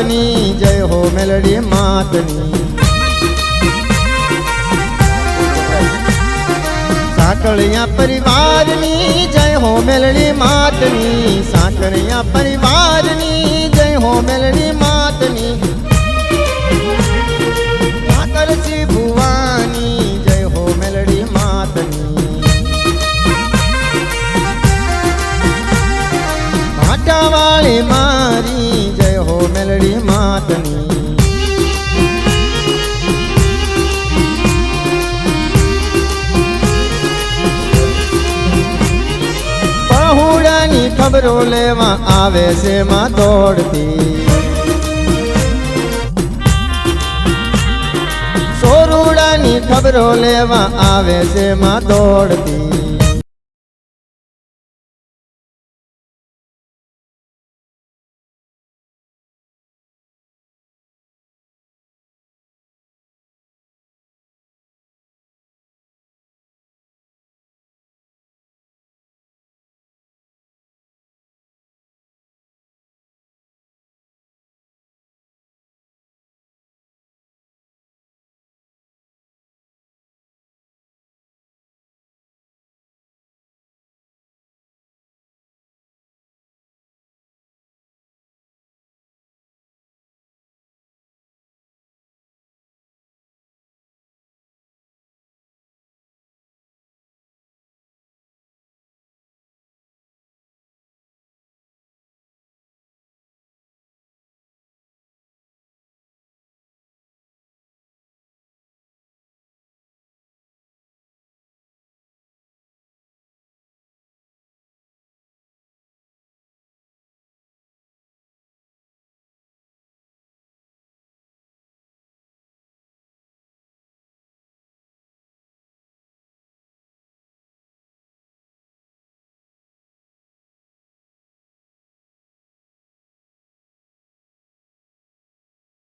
જય હો મેલડી માતની. સાંકળિયા પરિવારની, જય હો મેલડી માતની. સાંકળિયા પરિવારની, જય હો મેલડી માતની. માતરસી ભુવાની, જય હો મેલડી માતની. ભાટાવાળી મારી મેલડી માતની. પહોળાની ખબરો લેવા આવે છે માં દોડતી. સોરુડાની ખબરો લેવા આવે છે માં દોડતી.